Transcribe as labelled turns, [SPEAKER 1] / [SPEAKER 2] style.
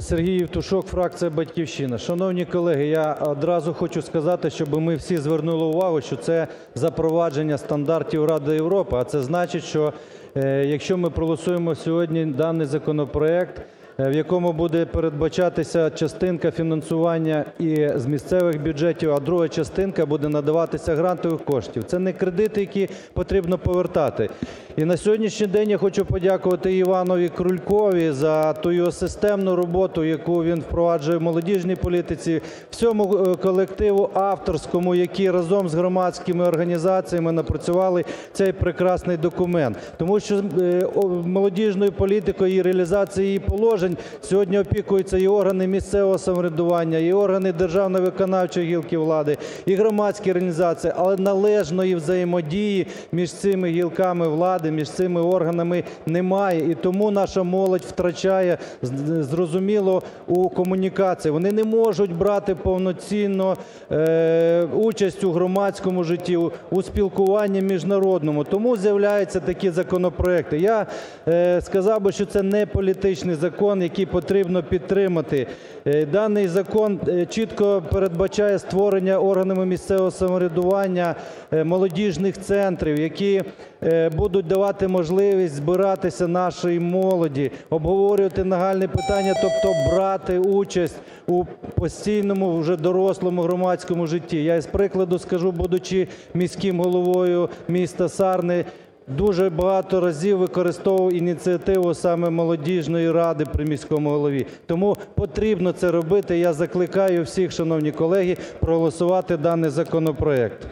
[SPEAKER 1] Сергій Євтушок, фракція "Батьківщина". Шановні колеги, я одразу хочу сказати, щоб ми всі звернули увагу, що це запровадження стандартів Ради Європи, а це значить, що е, якщо ми проголосуємо сьогодні даний законопроект, е, в якому буде передбачатися частинка фінансування і з місцевих бюджетів, а друга частинка буде надаватися грантових коштів. Це не кредити, які потрібно повертати. І на сьогоднішній день я хочу подякувати Іванові Крулькові за ту системну роботу, яку він впроваджує в молодіжній політиці, всьому е, колективу авторському, які разом з громадськими організаціями напрацювали цей прекрасний документ. Тому що е, молодіжною політикою і реалізацією її положень сьогодні опікуються і органи місцевого самоврядування, і органи державної виконавчої гілки влади, і громадські організації, але належної взаємодії між цими гілками влади, між цими органами немає. І тому наша молодь втрачає зрозуміло у комунікації. Вони не можуть брати повноцінно е, участь у громадському житті, у, спілкуванні міжнародному. Тому з'являються такі законопроекти. Я е, сказав би, що це не політичний закон, який потрібно підтримати. Е, Даний закон е, чітко передбачає створення органами місцевого самоврядування е, молодіжних центрів, які будуть давати можливість збиратися нашій молоді, обговорювати нагальні питання, тобто брати участь у постійному вже дорослому громадському житті. Я із прикладу скажу, будучи міським головою міста Сарни, дуже багато разів використовував ініціативу саме молодіжної ради при міському голові. Тому потрібно це робити. Я закликаю всіх, шановні колеги, проголосувати даний законопроект.